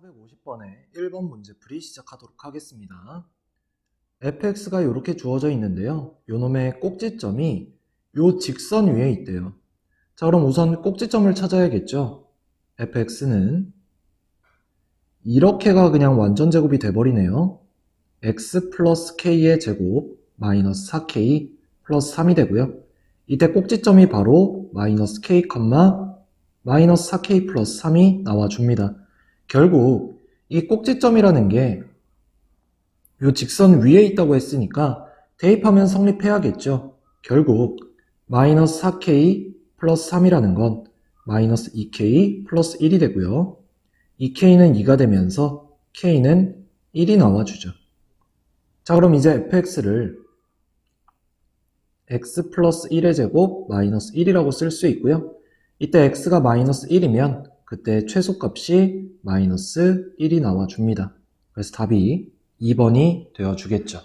450번의 1번 문제 풀이 시작하도록 하겠습니다. fx가 이렇게 주어져 있는데요. 요놈의 꼭지점이 요 직선 위에 있대요. 자, 그럼 우선 꼭지점을 찾아야겠죠. fx는 이렇게가 그냥 완전 제곱이 돼버리네요. x 플러스 k의 제곱 마이너스 4k 플러스 3이 되고요. 이때 꼭지점이 바로 마이너스 k, 마이너스 4k 플러스 3이 나와줍니다. 결국 이 꼭지점이라는 게 이 직선 위에 있다고 했으니까 대입하면 성립해야겠죠. 결국 마이너스 4k 플러스 3이라는 건 마이너스 2k 플러스 1이 되고요. 2k는 2가 되면서 k는 1이 나와주죠. 자 그럼 이제 fx를 x 플러스 1의 제곱 마이너스 1이라고 쓸 수 있고요. 이때 x가 마이너스 1이면 그때 최소값이 마이너스 1이 나와줍니다. 그래서 답이 2번이 되어주겠죠.